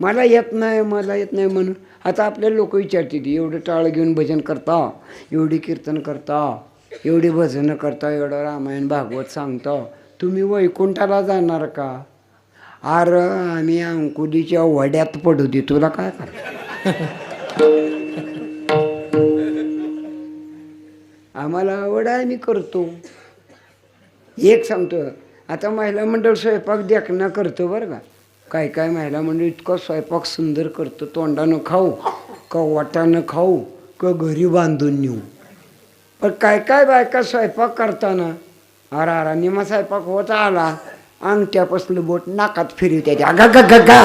मला येत नाही मला येत नाही म्हणून. आता आपल्याला लोक विचारतील एवढं टाळ घेऊन भजन करता? एवढी कीर्तन करता? एवढी भजनं करता? एवढं रामायण भागवत सांगता? तुम्ही वैकुंठाला जाणार का? अरे आम्ही अंकुलीच्या वड्यात पडू दे. तुला काय कर आम्हाला आवड आहे आम्ही करतो. एक सांगतो आता महिला मंडळ स्वयंपाक देखणं करतो बरं का. काय काय महिला म्हणजे इतका स्वयंपाक सुंदर करतो तोंडानं खाऊ का वाटानं खाऊ का घरी बांधून नेऊ. पण काय काय बायका स्वयंपाक करताना अरा अरा निमा स्वयंपाक होत आला अंगठ्यापासलं बोट नाकात फिरवी त्याच्या गा गा गा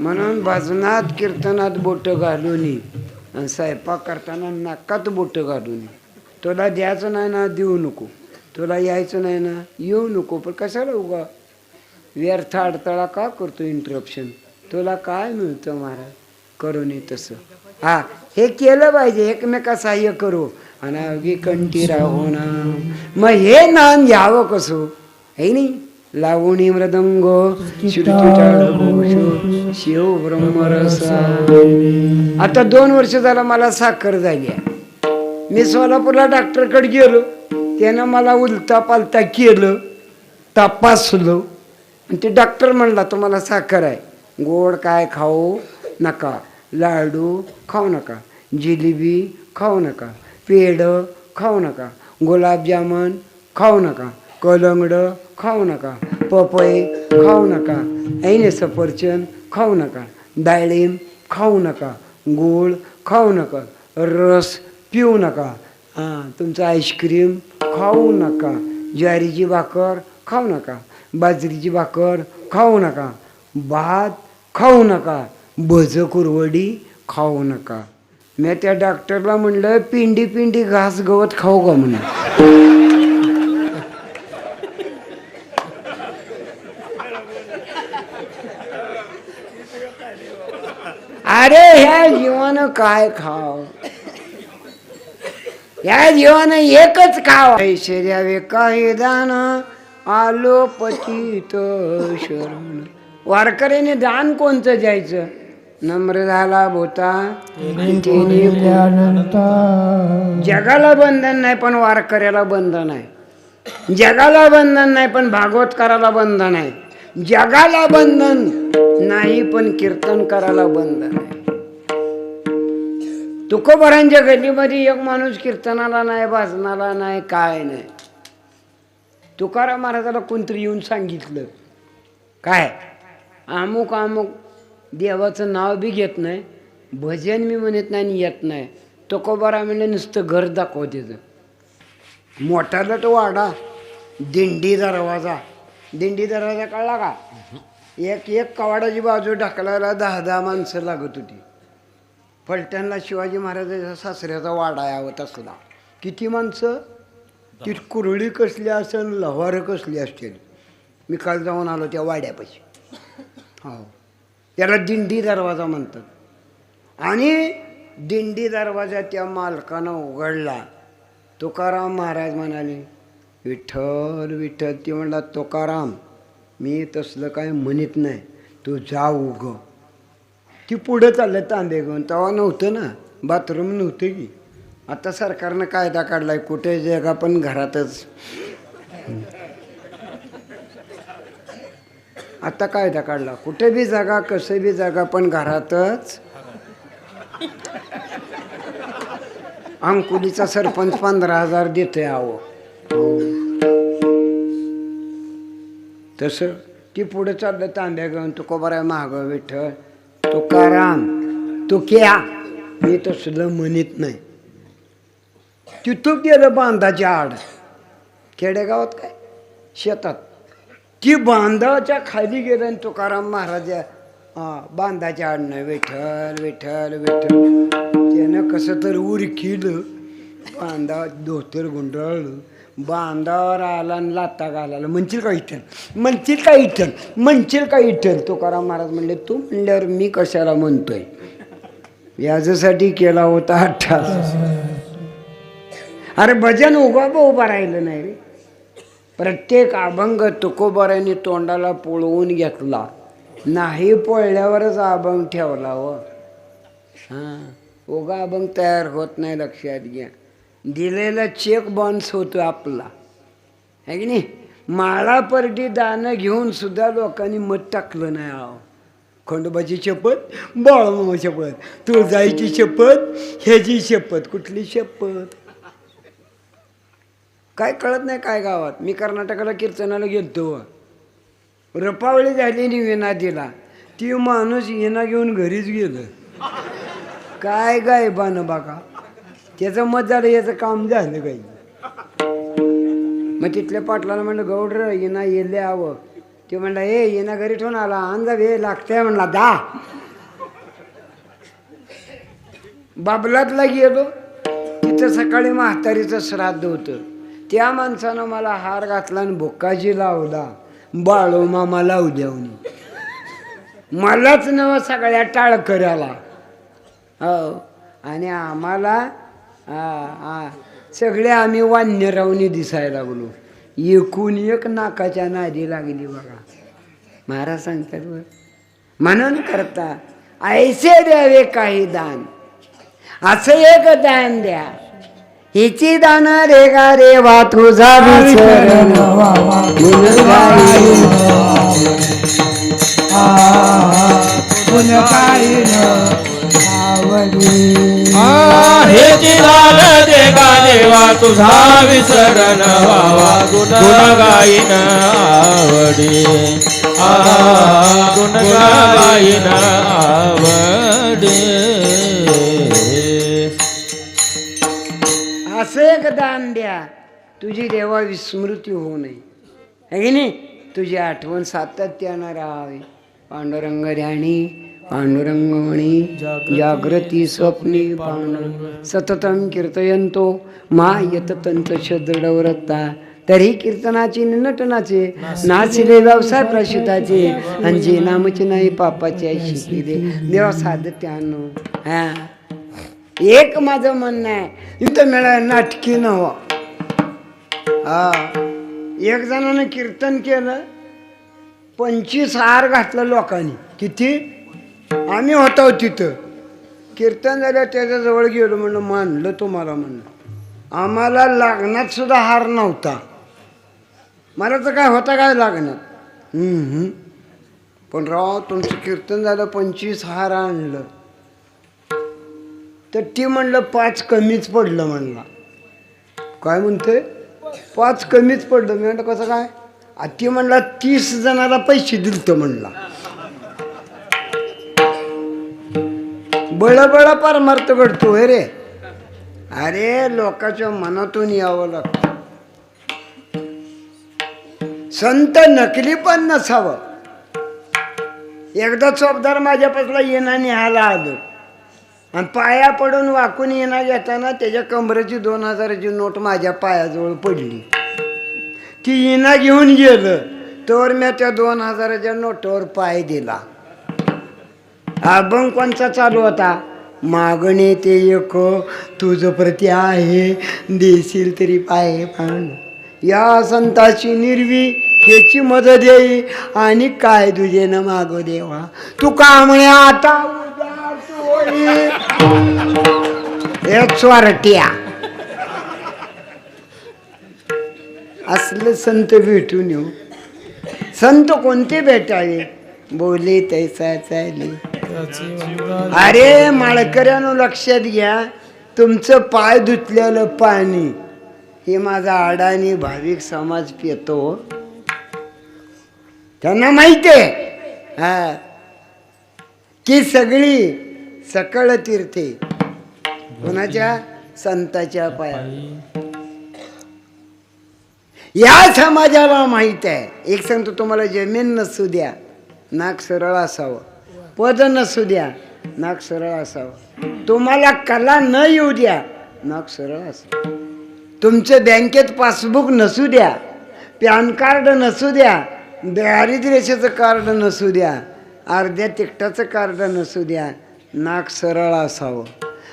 म्हणून भजनात कीर्तनात बोटं घालून स्वयंपाक करताना नाकात बोटं घालून तुला द्यायचं नाही ना देऊ नको. तुला यायचं नाही ना येऊ नको. पण कशाला उगा? व्यर्थ अडथळा का करतो इंटरप्शन तुला काय मिळतं महाराज? करू नये तसं. हा हे केलं पाहिजे. एकमेका सहाय्य करू. आणि अवघी कंठी राहू ना मग हे नाम घ्यावं कसं? हे नाही? लावणी मृदंग शिव ब्रह्मरसा आता दोन वर्ष झालं मला साखर झाली आहे मी सोलापूरला डॉक्टरकडे गेलो. त्यानं मला उलता पालता केलं तपासलो. आणि ते डॉक्टर म्हणला तुम्हाला साखर आहे. गोड काय खाऊ नका. लाडू खाऊ नका. जिलेबी खाऊ नका. पेढं खाऊ नका. गुलाबजामन खाऊ नका. कलंगड खाऊ नका पपई खाऊ नका ऐने सफरचंद खाऊ नका डाळिंब खाऊ नका गूळ खाऊ नका रस पिऊ नका हां तुमचं आईस्क्रीम खाऊ नका ज्वारीची भाकर खाऊ नका बाजरीची भाकर खाऊ नका भात खाऊ नका भज कुरवडी खाऊ नका. मी त्या डॉक्टरला म्हणलं पिंडी पिंडी घास गवत खाऊ का म्हणून? अरे ह्या जीवानं काय खाव? या जीवानं एकच खाव. ऐश्वर्या दान आलो पतित शरण. वारकऱ्याने दान कोणतं द्यायचं? नम्र झाला बोता जगाला बंधन नाही पण वारकऱ्याला बंधन आहे. जगाला बंधन नाही पण भागवतकाराला बंधन आहे. जगाला बंधन नाही पण कीर्तन करायला बंधन आहे. तुकोबरांच्या गल्लीमध्ये एक माणूस कीर्तनाला नाही वाजनाला नाही काय नाही. तुकाराम महाराजाला कोणतरी येऊन सांगितलं. काय? अमुक अमुक देवाचं नाव बी घेत नाही भजन मी म्हणत नाही आणि येत नाही. तुकोबारा म्हणलं नुसतं घर दाखव त्याचं मोठाला तो वाडा दिंडी दरवाजा. दिंडी दरवाजा कळला का? एक एक कवाडाची बाजू ढकलायला दहा दहा माणसं लागत होती. फलटणला शिवाजी महाराजाच्या सासऱ्याचा वाडा यावं तसला किती माणसं? ती कुरळी कसली असेल लवारं कसली असतील? मी काल जाऊन आलो त्या वाड्यापाशी. हो. त्याला दिंडी दरवाजा म्हणतात. आणि दिंडी दरवाजा त्या मालकानं उघडला. तुकाराम महाराज म्हणाले विठ्ठल विठ्ठल. ती म्हणला तुकाराम मी तसलं काय म्हणत नाही. तू जा उग की पुढं चाललं तांबे घेऊन. तेव्हा नव्हतं ना. बाथरूम नव्हतं की. आता सरकारनं कायदा काढलाय कुठे जगा पण घरातच. आता कायदा काढला. कुठे बी जागा कसे बी जागा पण घरातच. अंकुलीचा सरपंच पंधरा हजार देतोय आहो. तसं. ती पुढे चाललं तांब्या घेऊन तुको महाग विठ्ठल. तुकाराम तू क्या? मी तसलं म्हणत नाही. तिथं गेलं बांधाच्या आड. खेडेगावात काय? शेतात. ती बांधाच्या खाली गेलं आणि तुकाराम महाराज हा बांधाच्या आड नाही. विठ्ठल विठ्ठल विठ्ठल. त्यानं कसं तर उर बांधा धोतर गुंडाळलं. बांधावर आला आणि लाता घालायला. म्हणशील का इथं? म्हणशील का इथं? म्हणशील का इथं? तुकाराम महाराज म्हणले तू म्हणल्यावर मी कशाला म्हणतोय? याच्यासाठी केला होता अठ्ठा अरे भजन उभा उभा राहिलं नाही रे. प्रत्येक अभंग तुकोबाराने तोंडाला पोळवून घेतला. नाही पोळल्यावरच अभंग ठेवला व हां. उगा अभंग तयार होत नाही लक्षात घ्या. दिलेला चेक बाउन्स होतो आपला. आहे की नाही? माळापरटी दानं घेऊन सुद्धा लोकांनी मत टाकलं नाही आहो. खंडोबाची शपथ बाळमामा शपथ तुळजाईची शपथ ह्याची शपथ कुठली शपथ? काय कळत नाही काय गावात? मी कर्नाटकाला कीर्तनाला गेलतो. रपावळी झाली नि विना दिला. ती माणूस येणा घेऊन घरीच गेलं. काय गाय बाका त्याचं मत झालं याचं काम झालं काही मग तिथल्या पाटलाला म्हणलं गौडर येणा येले हवं ते म्हणला ए येणा घरी ठेवून आला अंदा वे लागतंय म्हणला दा. बाबलातला गेलो. तिथं सकाळी म्हातारीचं श्राद्ध होतं. त्या माणसानं मला हार घातला आणि भुक्काजी लावला. बाळो मामा लावू मलाच नव सगळ्या टाळ करायला हो. आणि आम्हाला हा सगळे आम्ही वान्यरावनी दिसायला लागलो एकूण एक नाकाच्या नादी लागली बघा महाराज सांगतात बरं म्हणून करता ऐसे द्यावे काही दान असं एक दान द्या हिची दान रे गा रे वा तुझा विसरण हे देवा देवा तुझा विसरण व्हावा. गुण गाईन आवडी. आ गुण गाईन आवडी. असं एक दान द्या. तुझी देवा विस्मृती होऊ नये. है की नाही? तुझी आठवण सातत्यानं राहावी. पांडुरंग ध्यानी पांडुरंगमणी जागृती स्वप्नी पांडुरंग. सततम कीर्तयंतो मा यततंत दृढव्रता तरी कीर्तनाची नटनाचे नाचले व्यवसाय प्रशिताचे आणि जे नामचे नाही पापाचे शिकिले देवा साधत्यानो. हा. एक माझं म्हणणं आहे. इथं मिळाय नाटकी नव्हा हा. एक जणानं कीर्तन केलं पंचवीस हार घातलं लोकांनी. किती? आम्ही होतो तिथं. कीर्तन झालं त्याच्याजवळ गेलो म्हणलं मानलं तुम्हाला म्हणलं आम्हाला लागण्यात सुद्धा हार नव्हता. मला तर काय होता काय लागण्यात पण राव तुमचं कीर्तन झालं पंचवीस हार आणलं. तर ती म्हणलं पाच कमीच पडलं म्हणला. काय म्हणते पाच कमीच पडलं. मी म्हणलं कसं काय? ती म्हणला तीस जणाला पैसे दिलतं म्हणला. बळबळ परमार्थ घडतो हे रे. अरे लोकांच्या मनातून यावं लागतं. संत नकली पण नसावं. एकदा चोपदार माझ्यापासला येणा निहाला आलो. आणि पाया पडून वाकून येणा घेताना त्याच्या कमरेची दोन हजाराची नोट माझ्या पायाजवळ पडली. ती येणा घेऊन गेलं तर मी त्या दोन हजाराच्या नोटावर पाय दिला. अभंग कोणचा चालू होता? मागणे ते एक तुझ प्रती आहे देशील तरी पाय पण. या संताची निर्वी ह्याची मदत येई आणि काय तुझे न मागो देवा. तू कामणे आता एक स्वारट्या असलं संत भेटून येऊ. संत कोणते भेटावे? बोले तैसा चाले. अरे माळकऱ्यानं लक्षात घ्या तुमचं पाय धुतलेलं पाणी. हे माझा अडाणी भाविक समाज पितो त्यांना माहिती आहे. हा. की सगळी सकळ तीर्थे. कोणाच्या? संताच्या पाया. या समाजाला माहीत आहे. एक सांगतो तुम्हाला जमीन नसू द्या. नाक सरळ असावं. पद नसू द्या. नाक सरळ असावं. तुम्हाला कला न येऊ द्या. नाक सरळ असावं. तुमचं बँकेत पासबुक नसू द्या. पॅन कार्ड नसू द्या. दारिद्र्य रेषेचं कार्ड नसू द्या. अर्ध्या तिकटाचं कार्ड नसू द्या. नाक सरळ असावं.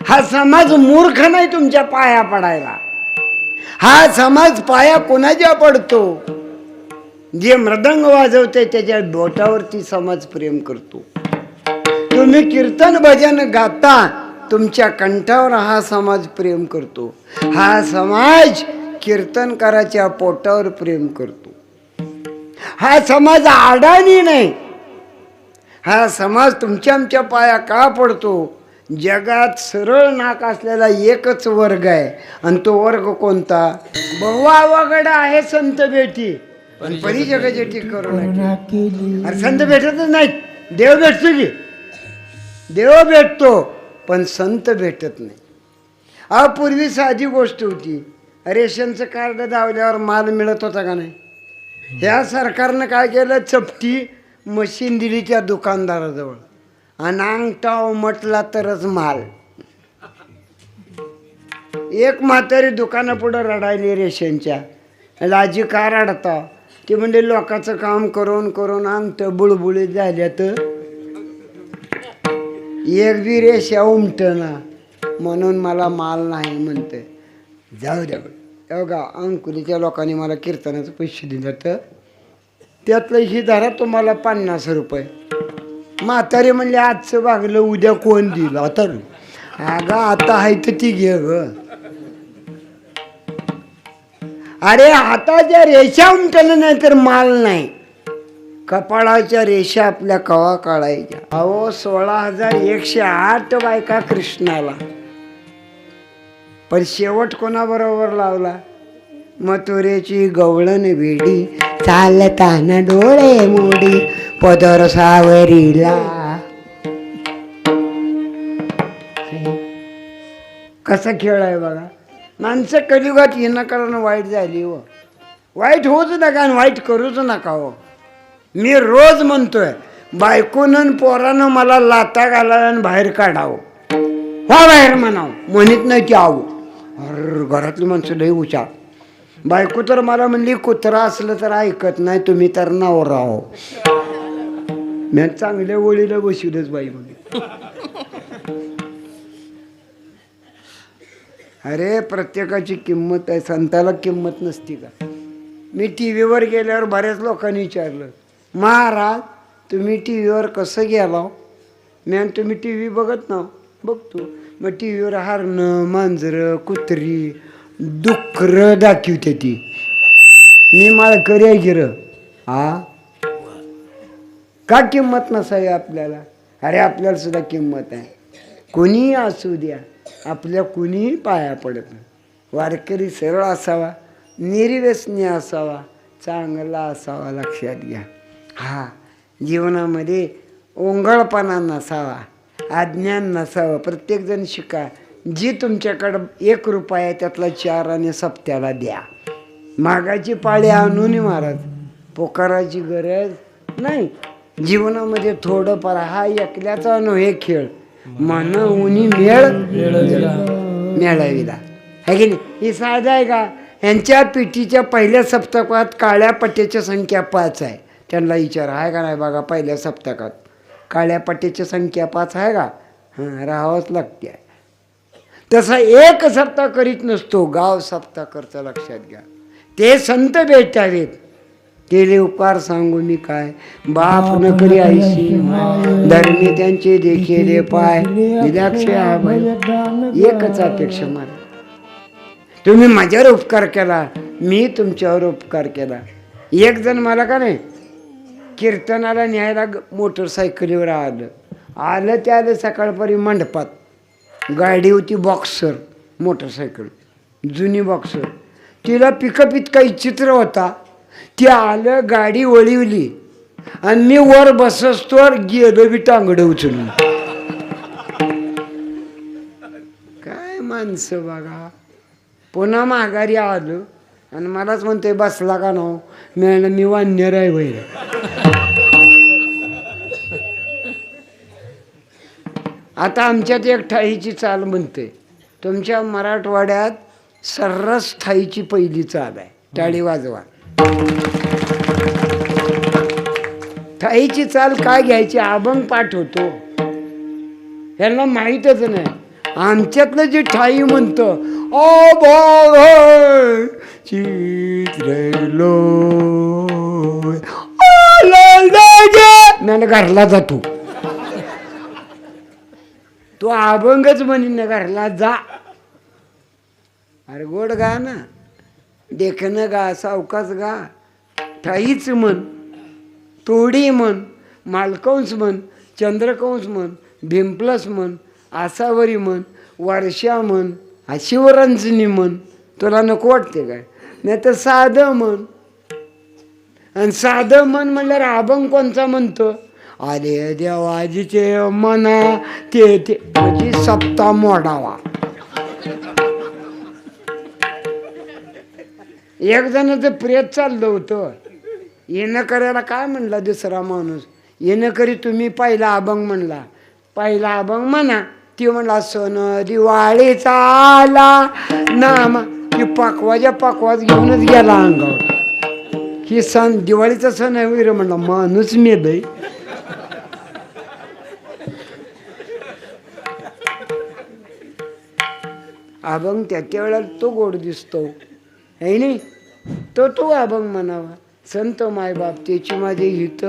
हा समाज मूर्ख नाही तुमच्या पाया पडायला. हा समाज पाया कोणाच्या पडतो? जे मृदंग वाजवते त्याच्या बोटावरती समाज प्रेम करतो. तुम्ही कीर्तन भजन गाता तुमच्या कंठावर हा समाज प्रेम करतो. हा समाज कीर्तनकाराच्या पोटावर प्रेम करतो. हा समाज आडाणी नाही. हा समाज तुमच्या आमच्या पाया का पडतो? जगात सरळ नाक असलेला एकच वर्ग आहे. आणि तो वर्ग कोणता? बहुवा वगड आहे संत बेटी. पण परी जगाची करू अरे संत भेटतच नाहीत. देव भेटतो की. देव भेटतो पण संत भेटत नाही. अपूर्वी साधी गोष्ट होती रेशनचं कार्ड दावल्यावर माल मिळत होता का नाही? ह्या सरकारनं काय केलं? चपटी मशीन दिली त्या दुकानदाराजवळ. आणि अंगठाव म्हटला तरच माल. एक म्हातारी दुकानापुढं रडायली रेशनच्या. लाजी का रडता. ती म्हणजे लोकांचं काम करून करून अंगठ बुळबुळीत झाल्या तर एक बी रेषा उमटना म्हणून मला माल नाही म्हणतं जाऊ द्या बघा अंकुलीच्या लोकांनी मला कीर्तनाचं पैसे दिले तर त्यातलं ही धरा तुम्हाला पन्नास रुपये. म्हातारे म्हणले आजचं भागलं उद्या कोण दिलं? आता अगं आता आहे तर ती घे ग. अरे हाताच्या रेषा उमटलं नाही तर माल नाही. कपाळाच्या रेषा आपल्या कवा काढायच्या? अहो सोळा हजार एकशे आठ बायका कृष्णाला. पण शेवट कोणाबरोबर लावला? मथुरेची गवळण वेडी चालताना डोळे मोडी पदर सावरीला. कसा खेळ आहे बघा. माणसं कलियुगात येणं कारण वाईट झाली हो. वाईट होऊच नका आणि वाईट करूच नका हो. मी रोज म्हणतोय बायकोनं पोरानं मला लाता घाला आणि बाहेर काढावं. हो बाहेर म्हणावं. म्हणत नाही की आहो अर घरातली माणसं लई हुशार. बायको तर मला म्हणली कुत्रा असलं तर ऐकत नाही तुम्ही तर नावर राहो मी चांगल्या ओळीला बसवलंच बाई म्हणजे अरे प्रत्येकाची किंमत आहे संताला किंमत नसती का? मी टी व्हीवर गेल्यावर बऱ्याच लोकांनी विचारलं महाराज तुम्ही टी व्हीवर कसं गेला मॅन तुम्ही टी व्ही बघत ना बघतो. मग टी व्हीवर हरणं मांजरं कुत्री डुकरं दाखवते ती. मी मला आहे गिर. हा का किंमत नसावी आपल्याला? अरे आपल्याला सुद्धा किंमत आहे. कोणीही असू द्या. आपल्या कोणीही पाया पडत नाही. वारकरी सरळ असावा. निर्व्यसनी असावा. चांगला असावा लक्षात घ्या. हा जीवनामध्ये ओंगळपणा नसावा अज्ञान नसावं. प्रत्येकजण शिका जी तुमच्याकडं एक रुपया आहे त्यातला चार आणि सप्त्याला द्या. मागाची पाळी आणून महाराज पोकाराची गरज नाही. जीवनामध्ये थोडंफार हा एकल्याचा नव्हे खेळ. मन उनी मेळ मेळाविला. आहे की नाही? ही साधा आहे का? यांच्या पिठीच्या पहिल्या सप्तकात काळ्या पट्ट्याची संख्या पाच आहे. त्यांना विचार आहे का नाही बघा पहिल्या सप्तकात? काळ्या पट्ट्याची संख्या पाच आहे का? हां राहावंच लागते. तसा एक सप्ताह करीत नसतो गाव सप्ताह करतं लक्षात घ्या. ते संत भेटावेत. केले उपकार सांगू मी काय? बाप न करी आईशी. धर्मी त्यांचे देखिले पाय. एकच अपेक्षा मला तुम्ही माझ्यावर उपकार केला मी तुमच्यावर उपकार केला. एक जण मला का नाही? कीर्तनाला न्यायला मोटरसायकलीवर आलं. आलं ते आलं सकाळपरी मंडपात. गाडी होती बॉक्सर मोटरसायकल. जुनी बॉक्सर. तिला पिकअप इतका चित्र होता. ती आलं गाडी वळिवली. आणि मी वर बसस्तोवर गेलो बी टांगडं उचलून. काय माणसं बघा. पुन्हा माघारी आलो. आणि मलाच म्हणतोय बसला का नाव? मिळालं मी वान्य आहे वैर आता आमच्यात एक ठाईची चाल म्हणते. तुमच्या मराठवाड्यात सर्रास ठाईची पहिली चाल आहे. टाळी वाजवा. ठाईची चाल काय घ्यायची अभंग पाठ होतो. ह्यांना माहीतच नाही. आमच्यातलं जे ठाई म्हणतं ओ बाळ चित्रलो घरला जातो तो अभंगच म्हणीन घरला जा. अरे गोड गा ना. देखणं गा सावकाच गा. ठाईच म्हण तोडी म्हण मालकंस म्हण चंद्रकंस म्हण भिंपलस म्हण आसावरी म्हण वर्षा म्हण हा शिवरंजनी म्हण. तुला नको वाटते काय? नाही तर साधं म्हण. आणि साधं म्हण म्हणल्यावर अभंग कोणचा म्हणतो? अरे देवाजीचे मना ते ते म्हणजे सप्ता मोडावा. एक जणाचं प्रेत चाललं होतं. येणं करायला काय म्हणला दुसरा माणूस? येणं करी तुम्ही पहिला अभंग म्हणला. पहिला अभंग म्हणा ती म्हणला सण दिवाळीचा आला नामा ती पाकवाच्या पाकवाज घेऊनच गेला अंगावर. ही सण दिवाळीचा सण आहे वगैरे म्हणला माणूस मेलय. अभंग त्या वेळेला तो गोड दिसतो. है नाही तो तो अभंग म्हणावा. संत मायबाप त्याची माझे हित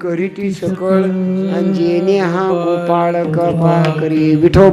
करीती सकळ. आणि जेणे हा गोपाळ कपा करी विठो